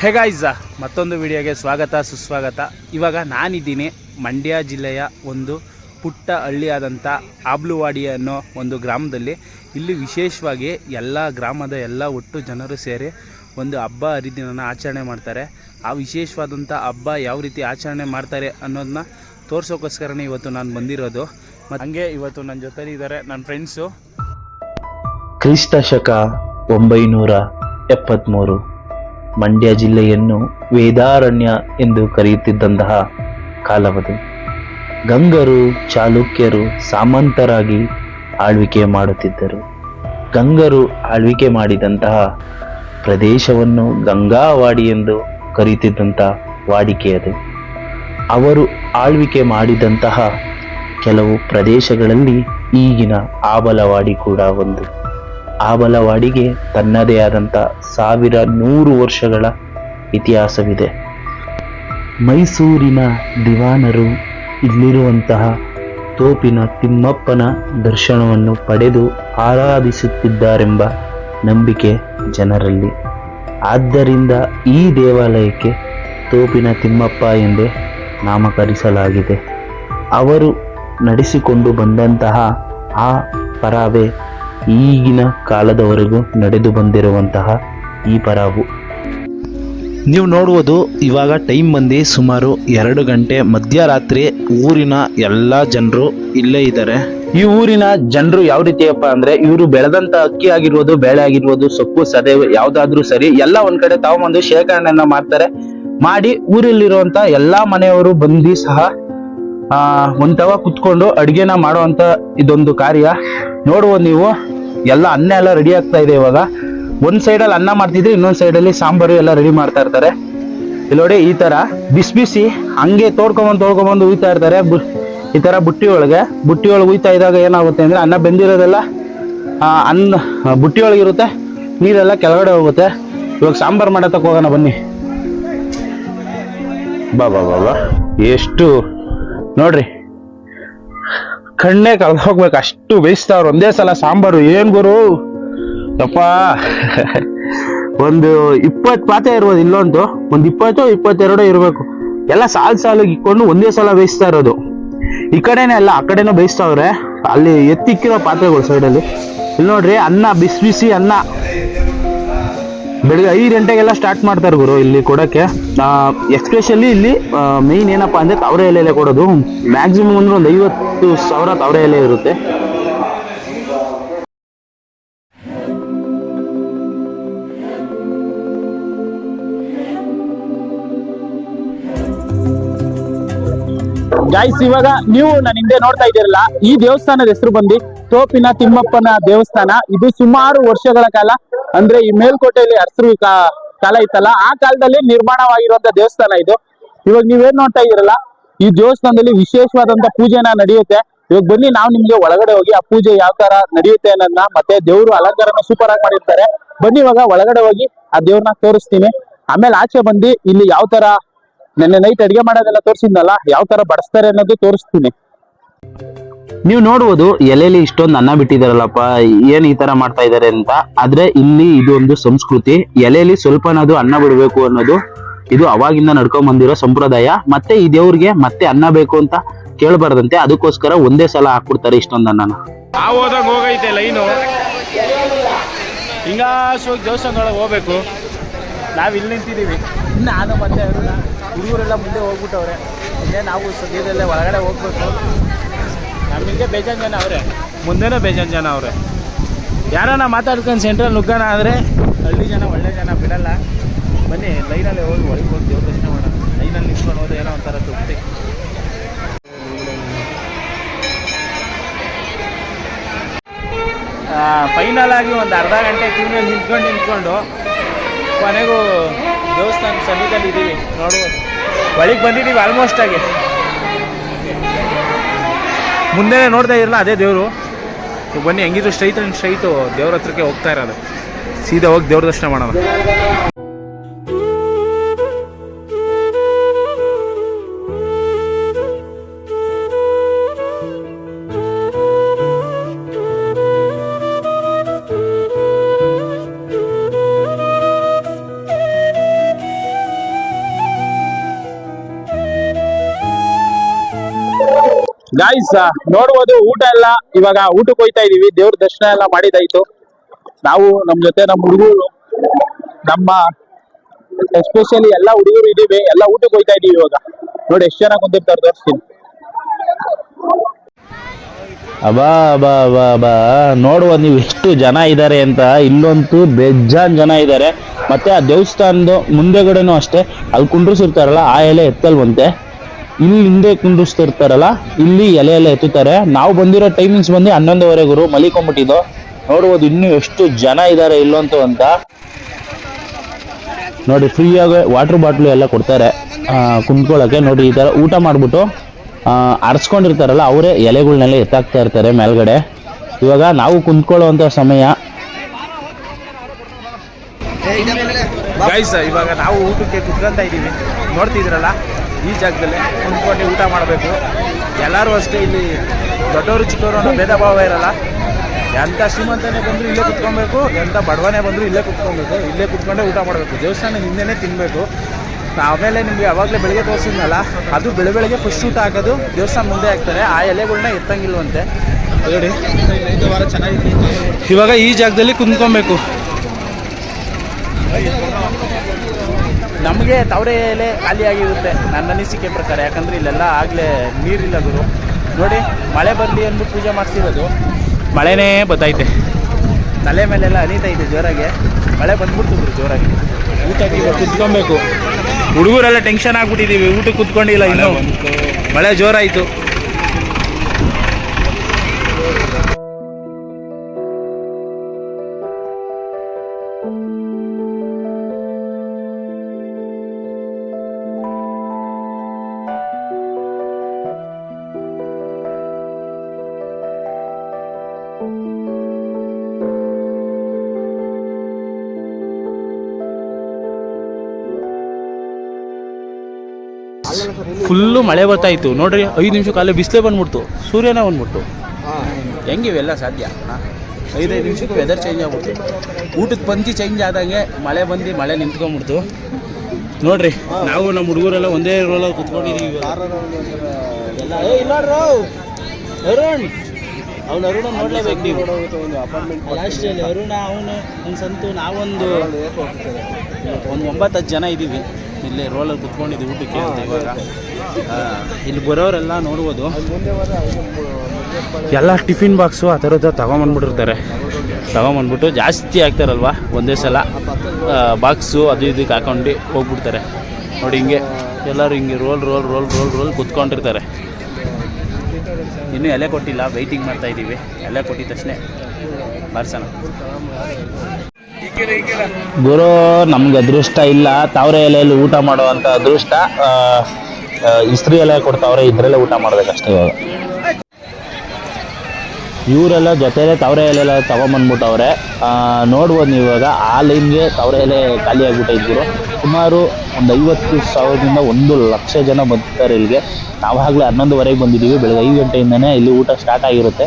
ಹೇಗಾಯ್ಸ ಮತ್ತೊಂದು ವಿಡಿಯೋಗೆ ಸ್ವಾಗತ, ಸುಸ್ವಾಗತ. ಇವಾಗ ನಾನಿದ್ದೀನಿ ಮಂಡ್ಯ ಜಿಲ್ಲೆಯ ಒಂದು ಪುಟ್ಟ ಹಳ್ಳಿಯಾದಂಥ ಆಬ್ಲುವಾಡಿ ಅನ್ನೋ ಒಂದು ಗ್ರಾಮದಲ್ಲಿ. ಇಲ್ಲಿ ವಿಶೇಷವಾಗಿ ಎಲ್ಲ ಗ್ರಾಮದ ಎಲ್ಲ ಒಟ್ಟು ಜನರು ಸೇರಿ ಒಂದು ಹಬ್ಬ ಹರಿದಿನನ ಆಚರಣೆ ಮಾಡ್ತಾರೆ. ಆ ವಿಶೇಷವಾದಂಥ ಹಬ್ಬ ಯಾವ ರೀತಿ ಆಚರಣೆ ಮಾಡ್ತಾರೆ ಅನ್ನೋದನ್ನ ತೋರ್ಸೋಕ್ಕೋಸ್ಕರನೇ ಇವತ್ತು ನಾನು ಬಂದಿರೋದು. ಮತ್ತು ಹಂಗೆ ಇವತ್ತು ನನ್ನ ಜೊತೆಲಿ ಇದ್ದಾರೆ ನನ್ನ ಫ್ರೆಂಡ್ಸು ಕ್ರಿಸ್ತ ಶಕ ಒಂಬೈನೂರ ಎಪ್ಪತ್ತ್ಮೂರು ಮಂಡ್ಯ ಜಿಲ್ಲೆಯನ್ನು ವೇದಾರಣ್ಯ ಎಂದು ಕರೆಯುತ್ತಿದ್ದಂತಹ ಕಾಲವದು. ಗಂಗರು, ಚಾಲುಕ್ಯರು ಸಾಮಂತರಾಗಿ ಆಳ್ವಿಕೆ ಮಾಡುತ್ತಿದ್ದರು. ಗಂಗರು ಆಳ್ವಿಕೆ ಮಾಡಿದಂತಹ ಪ್ರದೇಶವನ್ನು ಗಂಗಾವಾಡಿ ಎಂದು ಕರೆಯುತ್ತಿದ್ದಂಥ ವಾಡಿಕೆ ಅದು. ಅವರು ಆಳ್ವಿಕೆ ಮಾಡಿದಂತಹ ಕೆಲವು ಪ್ರದೇಶಗಳಲ್ಲಿ ಈಗಿನ ಆಬಲವಾಡಿ ಕೂಡ ಒಂದು. ಆಬಲವಾಡಿಗೆ ತನ್ನದೇ ಆದಂಥ ಸಾವಿರ ನೂರು ವರ್ಷಗಳ ಇತಿಹಾಸವಿದೆ. ಮೈಸೂರಿನ ದಿವಾನರು ಇಲ್ಲಿರುವಂತಹ ತೋಪಿನ ತಿಮ್ಮಪ್ಪನ ದರ್ಶನವನ್ನು ಪಡೆದು ಆರಾಧಿಸುತ್ತಿದ್ದಾರೆಂಬ ನಂಬಿಕೆ ಜನರಲ್ಲಿ. ಆದ್ದರಿಂದ ಈ ದೇವಾಲಯಕ್ಕೆ ತೋಪಿನ ತಿಮ್ಮಪ್ಪ ಎಂದೇ ನಾಮಕರಿಸಲಾಗಿದೆ. ಅವರು ನಡೆಸಿಕೊಂಡು ಬಂದಂತಹ ಆ ಪರಾವೆ ಈಗಿನ ಕಾಲದವರೆಗೂ ನಡೆದು ಬಂದಿರುವಂತಹ ಈ ಪರಾವು. ನೀವು ನೋಡುವುದು ಇವಾಗ ಟೈಮ್ ಬಂದು ಸುಮಾರು ಎರಡು ಗಂಟೆ ಮಧ್ಯರಾತ್ರಿ ಊರಿನ ಎಲ್ಲ ಜನರು ಇಲ್ಲೇ ಇದ್ದಾರೆ. ಈ ಊರಿನ ಜನರು ಯಾವ ರೀತಿಯಪ್ಪ ಅಂದ್ರೆ ಇವರು ಬೆಳೆದಂತ ಅಕ್ಕಿ ಆಗಿರ್ಬೋದು ಬೇಳೆ ಆಗಿರ್ಬೋದು ಸೊಪ್ಪು ಸದೆ ಯಾವ್ದಾದ್ರೂ ಸರಿ ಎಲ್ಲ ಒಂದ್ ಕಡೆ ತಗೊಂಬಂದು ಶೇಖರಣೆಯನ್ನ ಮಾಡ್ತಾರೆ. ಮಾಡಿ ಊರಲ್ಲಿರುವಂತ ಎಲ್ಲಾ ಮನೆಯವರು ಬಂದು ಸಹ ಆ ಒಂದ್ ತವ ಕುತ್ಕೊಂಡು ಅಡುಗೆನ ಮಾಡುವಂತ ಇದೊಂದು ಕಾರ್ಯ. ನೋಡುವ ನೀವು. ಎಲ್ಲ ಅನ್ನ ಎಲ್ಲ ರೆಡಿ ಆಗ್ತಾ ಇದೆ ಇವಾಗ. ಒಂದ್ ಅಲ್ಲಿ ಅನ್ನ ಮಾಡ್ತಿದ್ರೆ, ಇನ್ನೊಂದ್ ಅಲ್ಲಿ ಸಾಂಬಾರು ಎಲ್ಲ ರೆಡಿ ಮಾಡ್ತಾ ಇರ್ತಾರೆ. ಇಲ್ಲಿ ನೋಡಿ ಈ ತರ ಬಿಸಿ ಬಿಸಿ ಹಂಗೆ ತೋಡ್ಕೊಂಬಂದು ತೋಡ್ಕೊಂಬಂದು ಉಯ್ತಾ ಇರ್ತಾರೆ. ಈ ತರ ಬುಟ್ಟಿ ಒಳಗೆ. ಬುಟ್ಟಿ ಒಳಗೆ ಉಯ್ತಾ ಇದ್ದಾಗ ಏನಾಗುತ್ತೆ ಅಂದ್ರೆ ಅನ್ನ ಬೆಂದಿರೋದೆಲ್ಲ ಅನ್ನ ಬುಟ್ಟಿ ಒಳಗಿರುತ್ತೆ ನೀರೆಲ್ಲ ಕೆಳಗಡೆ ಹೋಗುತ್ತೆ. ಇವಾಗ ಸಾಂಬಾರ್ ಮಾಡತಕ್ಕ ಹೋಗೋಣ ಬನ್ನಿ. ಬಾ ಬಾ ಬಾ. ಎಷ್ಟು ನೋಡ್ರಿ. ಕಣ್ಣೇ ಕಳೆದು ಹೋಗ್ಬೇಕು. ಅಷ್ಟು ಬೇಯಿಸ್ತಾವ್ರು ಒಂದೇ ಸಲ ಸಾಂಬಾರು. ಏನ್ ಗುರು? ಅಪ್ಪ ಒಂದು ಇಪ್ಪತ್ತು ಪಾತ್ರೆ ಇರ್ಬೋದು ಇಲ್ಲೊಂದು. ಒಂದು ಇಪ್ಪತ್ತು, ಇಪ್ಪತ್ತೆರಡು ಇರಬೇಕು. ಎಲ್ಲ ಸಾಲು ಸಾಲಿಗೆ ಇಕ್ಕೊಂಡು ಒಂದೇ ಸಲ ಬೇಯಿಸ್ತಾ ಇರೋದು. ಈ ಕಡೆನೇ ಅಲ್ಲ, ಆ ಕಡೆನೂ ಬೇಯಿಸ್ತಾವ್ರೆ ಅಲ್ಲಿ ಎತ್ತಿಕ್ಕಿರೋ ಪಾತ್ರೆಗಳು ಸೈಡಲ್ಲಿ ಇಲ್ಲಿ ನೋಡ್ರಿ, ಅನ್ನ, ಬಿಸಿ ಬಿಸಿ ಅನ್ನ. ಬೆಳಿಗ್ಗೆ ಐದು ಗಂಟೆಗೆಲ್ಲ ಸ್ಟಾರ್ಟ್ ಮಾಡ್ತಾರೆ ಗುರು ಇಲ್ಲಿ ಕೊಡಕ್ಕೆ. ಎಸ್ಪೆಷಲಿ ಇಲ್ಲಿ ಮೇಯ್ನ್ ಏನಪ್ಪ ಅಂದ್ರೆ ತವರೆ ಎಲೆ ಕೊಡೋದು. ಮ್ಯಾಕ್ಸಿಮಮ್ ಅಂದ್ರೆ ಒಂದು ಐವತ್ತು ಸಾವಿರ ತವರೆ ಎಲೆ ಇರುತ್ತೆ. ಗಾಯ್ಸ್ ಇವಾಗ ನೀವು ನಾನು ಹಿಂದೆ ನೋಡ್ತಾ ಇದ್ದೀರಲ್ಲ, ಈ ದೇವಸ್ಥಾನದ ಹೆಸರು ಬಂದು ತೋಪಿನ ತಿಮ್ಮಪ್ಪನ ದೇವಸ್ಥಾನ. ಇದು ಸುಮಾರು ವರ್ಷಗಳ ಕಾಲ ಅಂದ್ರೆ ಈ ಮೇಲ್ಕೋಟೆಯಲ್ಲಿ ಹಸಿರು ಕಾಲ ಇತ್ತಲ್ಲ, ಆ ಕಾಲದಲ್ಲಿ ನಿರ್ಮಾಣವಾಗಿರುವಂತ ದೇವಸ್ಥಾನ ಇದು. ಇವಾಗ ನೀವೇನ್ ನೋಡ್ತಾ ಇದ್ದೀರಲ್ಲ, ಈ ದೇವಸ್ಥಾನದಲ್ಲಿ ವಿಶೇಷವಾದಂತ ಪೂಜೆನ ನಡೆಯುತ್ತೆ. ಇವಾಗ ಬನ್ನಿ, ನಾವು ನಿಮ್ಗೆ ಒಳಗಡೆ ಹೋಗಿ ಆ ಪೂಜೆ ಯಾವ ತರ ನಡೆಯುತ್ತೆ ಅನ್ನೋದನ್ನ ಮತ್ತೆ ದೇವ್ರು ಅಲಂಕಾರನ ಸೂಪರ್ ಆಗಿ ಮಾಡಿರ್ತಾರೆ. ಬನ್ನಿ ಇವಾಗ ಒಳಗಡೆ ಹೋಗಿ ಆ ದೇವ್ರನ್ನ ತೋರಿಸ್ತೀನಿ. ಆಮೇಲೆ ಆಚೆ ಬಂದು ಇಲ್ಲಿ ಯಾವ ತರ, ನೆನ್ನೆ ನೈಟ್ ಅಡಿಗೆ ಮಾಡೋದೆಲ್ಲ ತೋರಿಸಿದ್ನಲ್ಲ, ಯಾವ ತರ ಬಡಿಸ್ತಾರೆ ಅನ್ನೋದು ತೋರಿಸ್ತೀನಿ. ನೀವು ನೋಡುವುದು ಎಲೆಯಲ್ಲಿ ಇಷ್ಟೊಂದು ಅನ್ನ ಬಿಟ್ಟಿದಾರಲ್ಲಪ್ಪ ಏನ್ ಈ ತರ ಮಾಡ್ತಾ ಇದಾರೆ ಅಂತ. ಆದ್ರೆ ಇಲ್ಲಿ ಇದು ಒಂದು ಸಂಸ್ಕೃತಿ ಸ್ವಲ್ಪನ ಅದು ಅನ್ನ ಬಿಡಬೇಕು ಅನ್ನೋದು ಇದು ಅವಾಗಿಂದ ನಡ್ಕೊಂಡ್ ಬಂದಿರೋ ಸಂಪ್ರದಾಯ. ಮತ್ತೆ ಈ ದೇವ್ರಿಗೆ ಮತ್ತೆ ಅನ್ನ ಬೇಕು ಅಂತ ಕೇಳಬಾರ್ದಂತೆ ಅದಕ್ಕೋಸ್ಕರ ಒಂದೇ ಸಲ ಹಾಕ್ಬಿಡ್ತಾರೆ ಇಷ್ಟೊಂದು ಅನ್ನನ. ಆ ಹೋದಾಗ ಹೋಗೈತೆ ಲೈನು. ಹಿಂಗ ದೇವಸ್ಥಾನದೊಳಗೆ ಹೋಗ್ಬೇಕು. ನಾವು ಇಲ್ಲಿ ನಿಂತಿದ್ದೀವಿ. ಇನ್ನು ನಾನು ಮತ್ತೆ ಹುಡುಗರೆಲ್ಲ ಮುಂದೆ ಹೋಗ್ಬಿಟ್ಟವ್ರೆ. ಮುಂದೆ ನಾವು ಸದ್ಯದಲ್ಲೇ ಒಳಗಡೆ ಹೋಗ್ಬೇಕು. ನಮಗೆ ಬೇಜಾನ್ ಜನ ಅವರೇ. ಮುಂದೆನೂ ಬೇಜಾನ್ ಜನ ಅವರೇ. ಯಾರನ್ನ ಮಾತಾಡ್ಕೊಂಡು ಸೆಂಟ್ರಲ್ ನುಗ್ಗೋಣ ಆದರೆ ಹಳ್ಳಿ ಜನ, ಒಳ್ಳೆ ಜನ ಬಿಡಲ್ಲ. ಬನ್ನಿ ಲೈನಲ್ಲಿ ಹೋಗಿ ಒಳಗೆ ಹೋಗಿ ದೇವ್ರ ದರ್ಶನ ಮಾಡೋಣ ಲೈನಲ್ಲಿ ನಿಂತ್ಕೊಂಡು ಹೋದ್ರೆ ಏನೋ ಒಂಥರ ತೃಪ್ತಿ. ಫೈನಲ್ ಆಗಿ ಒಂದು ಅರ್ಧ ಗಂಟೆ ಕ್ಯೂನಲ್ಲಿ ನಿಂತ್ಕೊಂಡು ನಿಂತ್ಕೊಂಡು ಕೊನೆಗೂ ದೇವಸ್ಥಾನ ಸಮೀಪದಲ್ಲಿ ಇದ್ದೀವಿ ನೋಡ್ಬೋದು ಒಳಗೆ ಬಂದಿದ್ದೀವಿ ಆಲ್ಮೋಸ್ಟ್ ಆಗಿ. ಮುಂದೆನೇ ನೋಡ್ತಾ ಇರಲ್ಲ, ಅದೇ ದೇವರು. ಬನ್ನಿ, ಹೆಂಗಿದ್ರು ಸ್ಟ್ರೈಟ್ ಅಂಡ್ ಸ್ಟ್ರೈಟು ದೇವ್ರ ಹತ್ರಕ್ಕೆ ಹೋಗ್ತಾ ಇರೋದು. ಸೀದಾ ಹೋಗಿ ದೇವ್ರ ದರ್ಶನ ಮಾಡೋಣ. ಗಾಯ್ಸ್ ನೋಡ್ಬೋದು ಊಟ ಎಲ್ಲ ಇವಾಗ ಊಟಕ್ಕೆ ಹೋಯ್ತಾ ಇದೀವಿ. ದೇವ್ರ ದರ್ಶನ ಎಲ್ಲ ಮಾಡಿದಾಯ್ತು. ನಾವು ನಮ್ ಜೊತೆ ನಮ್ಮ ಹುಡುಗರು, ನಮ್ಮ ಎಸ್ಪೆಷಲಿ ಎಲ್ಲ ಹುಡುಗರು ಇದೀವಿ. ಎಲ್ಲ ಊಟಕ್ಕೆ ಹೋಯ್ತಾ ಇದೀವಿ ಇವಾಗ. ನೋಡಿ, ಎಷ್ಟು ಜನ ಕುಂತಿರ್ತಾರೆ ತೋರಿಸ್ತೀನಿ. ಅಬಾ ಅಬಾ ಅಬಾ ಅಬಾ. ನೋಡುವ ನೀವು ಎಷ್ಟು ಜನ ಇದ್ದಾರೆ ಅಂತ. ಇಲ್ಲಂತೂ ಬೇಜಾನ್ ಜನ ಇದ್ದಾರೆ. ಮತ್ತೆ ಆ ದೇವಸ್ಥಾನದ ಮುಂದೆಗಡೆನೂ ಅಷ್ಟೇ. ಅಲ್ಲಿ ಕುಂಡ್ರಿಸಿರ್ತಾರಲ್ಲ, ಆ ಎಲೆ ಎತ್ತಲ್ವಂತೆ. ಇಲ್ಲಿ ಹಿಂದೆ ಕುಂಡ್ರಿಸ್ತಿರ್ತಾರಲ್ಲ ಇಲ್ಲಿ ಎಲೆ ಎಲ್ಲ ಎತ್ತುತ್ತಾರೆ. ನಾವು ಬಂದಿರೋ ಟೈಮಿಂಗ್ಸ್ ಬಂದು ಹನ್ನೊಂದುವರೆಗೂ ಮಲಿಕೊಂಬಿಟ್ಟಿದ್ದು ನೋಡ್ಬೋದು ಇನ್ನೂ ಎಷ್ಟು ಜನ ಇದ್ದಾರೆ ಇಲ್ಲಂತೂ ಅಂತ ನೋಡಿ ಫ್ರೀಯಾಗಿ ವಾಟರ್ ಬಾಟ್ಲು ಎಲ್ಲ ಕೊಡ್ತಾರೆ. ಕುಂತ್ಕೊಳ್ಳೋಕ್ಕೆ ನೋಡಿ ಈ ಥರ ಊಟ ಮಾಡಿಬಿಟ್ಟು ಅರ್ಸ್ಕೊಂಡಿರ್ತಾರಲ್ಲ ಅವರೇ ಎಲೆಗಳನ್ನೆಲ್ಲ ಎತ್ತಾಕ್ತಾ ಇರ್ತಾರೆ ಮೇಲ್ಗಡೆ. ಇವಾಗ ನಾವು ಕುಂತ್ಕೊಳ್ಳುವಂಥ ಸಮಯ. ಗೈಸ್ ಇವಾಗ ನಾವು ಊಟಕ್ಕೆ ಕುತ್ಕೊಂತ ಇದ್ದೀವಿ. ನೋಡ್ತಿದ್ರಲ್ಲ ಈ ಜಾಗದಲ್ಲಿ ಕುಂತ್ಕೊಂಡು ಊಟ ಮಾಡಬೇಕು. ಎಲ್ಲರೂ ಅಷ್ಟೇ ಇಲ್ಲಿ ದೊಡ್ಡವರು, ಚಿಕ್ಕವರು ಅನ್ನೋ ಭೇದ ಭಾವ ಇರಲ್ಲ. ಎಂಥ ಶ್ರೀಮಂತನೇ ಬಂದರೂ ಇಲ್ಲೇ ಕುತ್ಕೊಬೇಕು ಎಂಥ ಬಡವನೇ ಬಂದರೂ ಇಲ್ಲೇ ಕುತ್ಕೊಬೇಕು, ಇಲ್ಲೇ ಕುತ್ಕೊಂಡೆ ಊಟ ಮಾಡಬೇಕು. ದೇವಸ್ಥಾನ ಹಿಂದೆನೇ ತಿನ್ನಬೇಕು ಆಮೇಲೆ ನಿಮಗೆ ಯಾವಾಗಲೇ ಬೆಳಗ್ಗೆ ತೋರಿಸಿದ್ನಲ್ಲ, ಅದು ಬೆಳೆ ಬೆಳಗ್ಗೆ ಫಸ್ಟ್ ಊಟ ಹಾಕೋದು, ದೇವಸ್ಥಾನ ಮುಂದೆ ಹಾಕ್ತಾರೆ. ಆ ಎಲೆಗಳನ್ನ ಎತ್ತಂಗಿಲ್ವಂತೆ. ನೋಡಿ. ಇವಾಗ ಈ ಜಾಗದಲ್ಲಿ ಕುಂತ್ಕೊಬೇಕು. ನಮಗೆ ತವರೆ ಎಲೆ ಖಾಲಿಯಾಗಿರುತ್ತೆ. ನನ್ನ ಅನಿಸಿಕೆ ಪ್ರಕಾರ. ಯಾಕಂದರೆ ಇಲ್ಲೆಲ್ಲ ಆಗಲೇ ನೀರಿಲ್ಲ ಗುರು. ನೋಡಿ ಮಳೆ ಬರಲಿ ಅಂದ್ಬಿಟ್ಟು ಪೂಜೆ ಮಾಡ್ತಿರೋದು. ಮಳೆನೇ ಬತ್ತೈತೆ. ತಲೆ ಮೇಲೆಲ್ಲ ಇದೆ ಜೋರಾಗಿ. ಮಳೆ ಬಂದ್ಬಿಡ್ತು ಗುರು ಜೋರಾಗಿ. ಊಟಕ್ಕೆ ಇವಾಗ ಕುತ್ಕೊಬೇಕು. ಹುಡುಗರೆಲ್ಲ ಟೆನ್ಷನ್ ಆಗ್ಬಿಟ್ಟಿದ್ದೀವಿ ಊಟಕ್ಕೆ ಕುತ್ಕೊಂಡಿಲ್ಲ ಇನ್ನೂ. ಮಳೆ ಜೋರಾಯಿತು. ಫುಲ್ಲು ಮಳೆ ಬರ್ತಾಯಿತ್ತು ನೋಡ್ರಿ ಐದು ನಿಮಿಷ ಕಾಲ ಬಿಸಿಲೇ ಬಂದ್ಬಿಡ್ತು. ಸೂರ್ಯನೇ ಬಂದ್ಬಿಟ್ಟು ಹೆಂಗೆ ಇವೆಲ್ಲ ಸಾಧ್ಯ? ಐದೈದು ನಿಮಿಷಕ್ಕೆ ವೆದರ್ ಚೇಂಜ್ ಆಗ್ಬಿಡ್ತು. ಊಟದ ಪಂಕ್ತಿ ಚೇಂಜ್ ಆದಂಗೆ ಮಳೆ ಬಂದು ಮಳೆ ನಿಂತ್ಕೊಂಡ್ಬಿಡ್ತು. ನೋಡ್ರಿ ನಾವು ನಮ್ಮ ಹುಡುಗರೆಲ್ಲ ಒಂದೇ ರೋಲಲ್ಲಿ ಕುತ್ಕೊಂಡಿದ್ದೀವಿ. ಅರುಣ್. ಅವ್ನು ಅರುಣ ನೋಡ್ಲೇಬೇಕು ನೀವು. ಲಾಸ್ಟಲ್ಲಿ ಅರುಣ ಅವನು ಒಂದು ಸಂತು ನಾವೊಂದು ಒಂದು ಒಂಬತ್ತು ಹತ್ತು ಜನ ಇದ್ದೀವಿ ಇಲ್ಲಿ ರೋಲಲ್ಲಿ ಕುತ್ಕೊಂಡಿದ್ದೀವಿ ಊಟಕ್ಕೆ ಅಂತ ಇವಾಗ. ಇಲ್ಲಿ ಬರೋರೆಲ್ಲ ನೋಡ್ಬೋದು. ಎಲ್ಲ ಟಿಫಿನ್ ಬಾಕ್ಸು ಆ ಥರದ ತಗೊಂಬಂದ್ಬಿಟ್ಟಿರ್ತಾರೆ. ತಗೊಂಬಂದ್ಬಿಟ್ಟು ಜಾಸ್ತಿ ಆಗ್ತಾರಲ್ವ ಒಂದೇ ಸಲ. ಬಾಕ್ಸು ಅದು ಇದಕ್ಕೆ ಹಾಕೊಂಡು ಹೋಗ್ಬಿಡ್ತಾರೆ. ನೋಡಿ ಹಿಂಗೆ ಎಲ್ಲರೂ ಹಿಂಗೆ roll roll roll roll roll ಕುತ್ಕೊಂಡಿರ್ತಾರೆ. ಇನ್ನೂ ಎಲೆ ಕೊಟ್ಟಿಲ್ಲ ವೆಯ್ಟಿಂಗ್ ಮಾಡ್ತಾ ಇದ್ದೀವಿ ಎಲೆ ಕೊಟ್ಟಿದ ತಕ್ಷಣ ಬಾರ್ಸೋಣ. ಗುರು, ನಮ್ಗೆ ಅದೃಷ್ಟ ಇಲ್ಲ. ತಾವ್ರೆ ಎಲೆಯಲ್ಲಿ ಊಟ ಮಾಡುವಂಥ ಅದೃಷ್ಟ ಇಸ್ತ್ರಿ ಎಲೆ ಕೊಡ್ತಾವ್ರೆ ಇದ್ರಲ್ಲೇ ಊಟ ಮಾಡ್ಬೇಕಷ್ಟೇ ಇವಾಗ. ಇವರೆಲ್ಲ ಜೊತೆಲೆ ತವರೆ ಎಲೆಲ್ಲ ತೊಗೊಂಬಂದ್ಬಿಟ್ಟವ್ರೆ. ನೋಡ್ಬೋದು ನೀವು ಇವಾಗ, ಆ ಲೈನ್ಗೆ ತವರೆ ಎಲೆ ಖಾಲಿ ಆಗಿಬಿಟ್ಟಿದ್ರು ಸುಮಾರು ಒಂದು ಐವತ್ತು ಸಾವಿರದಿಂದ ಒಂದು ಲಕ್ಷ ಜನ ಬರ್ತಾರೆ ಇಲ್ಲಿಗೆ. ನಾವಾಗಲೇ ಹನ್ನೊಂದುವರೆಗೆ ಬಂದಿದ್ದೀವಿ, ಬೆಳಗ್ಗೆ ಐದು ಗಂಟೆಯಿಂದನೇ ಇಲ್ಲಿ ಊಟ ಸ್ಟಾರ್ಟ್ ಆಗಿರುತ್ತೆ.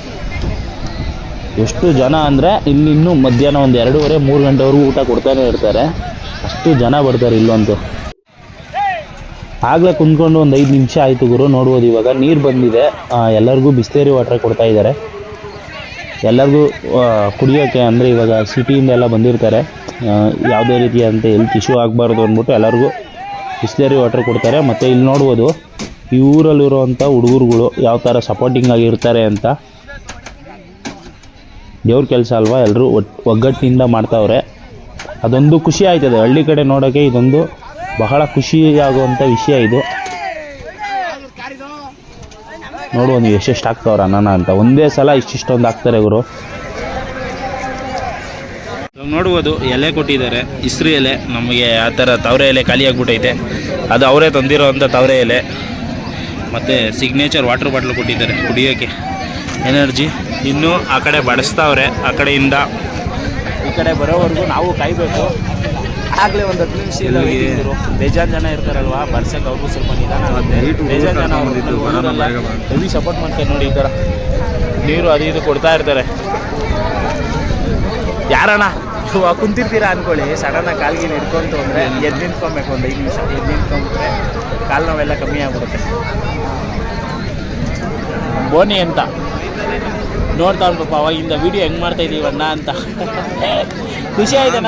ಎಷ್ಟು ಜನ ಅಂದರೆ ಇಲ್ಲಿ ಇನ್ನೂ ಮಧ್ಯಾಹ್ನ ಒಂದು ಎರಡೂವರೆ, ಮೂರು ಗಂಟೆವರೆಗೂ ಊಟ ಕೊಡ್ತಾನೆ ಇರ್ತಾರೆ. ಅಷ್ಟು ಜನ ಬರ್ತಾರೆ ಇಲ್ಲೊಂದು. ಆಗಲೇ ಕುಂತ್ಕೊಂಡು ಒಂದು ಐದು ನಿಮಿಷ ಆಯಿತು ಗುರು, ನೋಡ್ಬೋದು ಇವಾಗ. ನೀರು ಬಂದಿದೆ. ಎಲ್ಲರಿಗೂ ಬಿಸ್ತೇರಿ ವಾಟರ್ ಕೊಡ್ತಾ ಇದ್ದಾರೆ. ಎಲ್ಲರಿಗೂ ಕುಡಿಯೋಕ್ಕೆ ಅಂದರೆ ಇವಾಗ ಸಿಟಿಯಿಂದ ಎಲ್ಲ ಬಂದಿರ್ತಾರೆ. ಯಾವುದೇ ರೀತಿಯಾದಂಥ ಹೆಲ್ತ್ ಇಶ್ಯೂ ಆಗಬಾರ್ದು ಅಂದ್ಬಿಟ್ಟು ಎಲ್ಲರಿಗೂ ಬಿಸ್ಲೇರಿ ವಾಟರ್ ಕೊಡ್ತಾರೆ. ಮತ್ತು ಇಲ್ಲಿ ನೋಡ್ಬೋದು, ಈ ಊರಲ್ಲಿರುವಂಥ ಹುಡುಗರುಗಳು ಯಾವ ಥರ ಸಪೋರ್ಟಿಂಗ್ ಆಗಿರ್ತಾರೆ ಅಂತ. ದೇವ್ರ ಕೆಲಸ ಅಲ್ವಾ? ಎಲ್ಲರೂ ಒಗ್ಗಟ್ಟಿನಿಂದ ಮಾಡ್ತಾವ್ರೆ. ಅದೊಂದು ಖುಷಿ ಆಯ್ತದೆ ಹಳ್ಳಿ ಕಡೆ ನೋಡೋಕ್ಕೆ ಇದೊಂದು ಬಹಳ ಖುಷಿಯಾಗುವಂಥ ವಿಷಯ ಇದು. ನೋಡು ಒಂದು ಎಷ್ಟೆಷ್ಟು ಹಾಕ್ತಾವ್ರ ಅನ್ನ ಅಂತ. ಒಂದೇ ಸಲ ಇಷ್ಟಿಷ್ಟೊಂದು ಹಾಕ್ತಾರೆ ಇವರು ನೋಡ್ಬೋದು, ಎಲೆ ಕೊಟ್ಟಿದ್ದಾರೆ. ಇಸ್ರಿ ಎಲೆ, ನಮಗೆ ಆ ಥರ ತವರೆ ಎಲೆ ಖಾಲಿ ಅದು ಅವರೇ ತಂದಿರೋ ಅಂಥ ತವರೆ ಎಲೆ. ಮತ್ತು ಸಿಗ್ನೇಚರ್ ವಾಟರ್ ಬಾಟ್ಲ್ ಕೊಟ್ಟಿದ್ದಾರೆ ಕುಡಿಯೋಕ್ಕೆ ಎನರ್ಜಿ ಇನ್ನೂ ಆ ಕಡೆ ಬಡಿಸ್ತಾವ್ರೆ ಆ ಕಡೆಯಿಂದ. ಈ ಕಡೆ ಬರೋವರೆಗೂ ನಾವು ಕಾಯಬೇಕು. ಆಗಲೇ ಒಂದು ಹತ್ತು ನಿಮಿಷ ಇಲ್ಲ ಬೇಜಾನ್ ಜನ ಇರ್ತಾರಲ್ವಾ? ಬರ್ಸಕ್ಕೆ ಅವ್ರಿಗೂ ಸ್ವಲ್ಪ ನಿಧಾನ ಆಗುತ್ತೆ. ಬೇಜಾನ್ ಜನ ಹೆವಿ ಸಪೋರ್ಟ್ ಮಾಡ್ತಾರೆ ನೋಡಿ ಈ ಥರ ನೀರು ಅದು ಇದು ಕೊಡ್ತಾ ಇರ್ತಾರೆ. ಯಾರಣ್ಣ? ಇವಾಗ ಕುಂತಿರ್ತೀರಾ ಅನ್ಕೊಳ್ಳಿ. ಸಡನ್ನಾಗಿ ಕಾಲ್ಗೆ ಹಿಡ್ಕೊಂತು ಅಂದರೆ ಎದ್ದು ನಿಂತ್ಕೊಬೇಕು ಒಂದು ಐದು ನಿಮಿಷ. ಎದ್ದು ನಿಂತ್ಕೊಂಬಿಟ್ರೆ ಕಾಲು ನೋವೆಲ್ಲ ಕಮ್ಮಿ ಆಗ್ಬಿಡುತ್ತೆ. ಬೋನಿ ಅಂತ. ನೋಡ್ತಾ ಪಾಪ ಅವಾಗಿಂದ ವಿಡಿಯೋ ಹೆಂಗೆ ಮಾಡ್ತಾ ಇದೀವಿ ಅಣ್ಣ ಅಂತ. ಖುಷಿ ಆಯ್ತಾ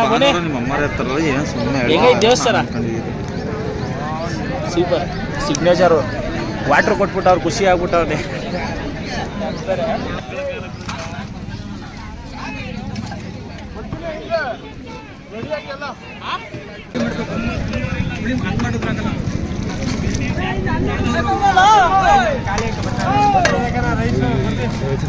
ಏನು ಸುಮ್ಮನೆ ಹೆಂಗೈತೆ ದೇವಸ್ಥಾನ? ಸೂಪರ್ ಸಿಗ್ನೇಚರು ವಾಟ್ರ್ ಕೊಟ್ಬಿಟ್ಟು ಅವ್ರು ಖುಷಿ ಆಗ್ಬಿಟ್ಟವ್ರೆ.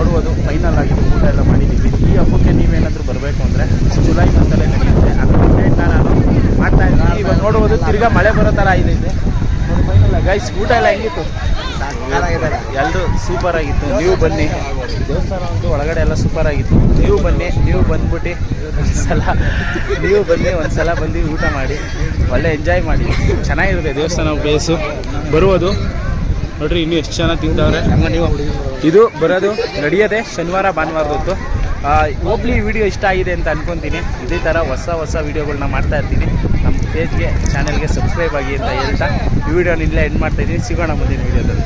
ನೋಡ್ಬೋದು ಫೈನಲ್ ಆಗಿದೆ ಊಟ ಎಲ್ಲ ಮಾಡಿದ್ದೀವಿ. ಈ ಹಬ್ಬಕ್ಕೆ ನೀವೇನಾದರೂ ಬರಬೇಕು ಅಂದರೆ ಜುಲೈ ಮಂತಲ್ಲೇ ನಡೆಯುತ್ತೆ. ಅದ್ರ ನಾನು ಮಾಡ್ತಾ ಇದ್ದೀನಿ. ಇವಾಗ ನೋಡುವುದು ತಿರ್ಗಾ ಮಳೆ ಬರೋ ಥರ ಇದೆ ಫೈನಲ್ ಗೈಸ್ ಊಟ ಎಲ್ಲ ಹೆಂಗಿತ್ತು? ಎಲ್ಲರೂ ಸೂಪರ್ ಆಗಿತ್ತು. ನೀವು ಬನ್ನಿ. ದೇವಸ್ಥಾನ ಒಂದು ಒಳಗಡೆ ಎಲ್ಲ ಸೂಪರ್ ಆಗಿತ್ತು. ನೀವು ಬನ್ನಿ ನೀವು ಬಂದ್ಬಿಟ್ಟು ಒಂದ್ಸಲ ನೀವು ಬನ್ನಿ ಒಂದ್ಸಲ ಬಂದು ಊಟ ಮಾಡಿ ಒಳ್ಳೆ ಎಂಜಾಯ್ ಮಾಡಿ. ಚೆನ್ನಾಗಿರುತ್ತೆ ದೇವಸ್ಥಾನ ಪ್ಲೇಸು ಬರುವುದು. ನೋಡ್ರಿ, ಇನ್ನೂ ಎಷ್ಟು ಜನ ತಿಂತವ್ರೆ ನೀವು ಇದು ಬರೋದು ನಡೆಯೋದೆ ಶನಿವಾರ, ಭಾನುವಾರ ಹೊತ್ತು. ಹೋಗ್ಲಿ ವಿಡಿಯೋ ಇಷ್ಟ ಆಗಿದೆ ಅಂತ ಅನ್ಕೊಂತೀನಿ. ಇದೇ ಥರ ಹೊಸ ಹೊಸ ವಿಡಿಯೋಗಳನ್ನ ಮಾಡ್ತಾ ಇರ್ತೀನಿ. ನಮ್ಮ ಪೇಜ್ಗೆ ಚಾನಲ್ಗೆ ಸಬ್ಸ್ಕ್ರೈಬ್ ಆಗಿ ಅಂತ ಹೇಳ್ತಾ ಈ ವಿಡಿಯೋನ ಇಲ್ಲೇ ಎಂಡ್ ಮಾಡ್ತಾ ಇದ್ದೀನಿ. ಸಿಗೋಣ ಮುಂದಿನ ವಿಡಿಯೋದಲ್ಲಿ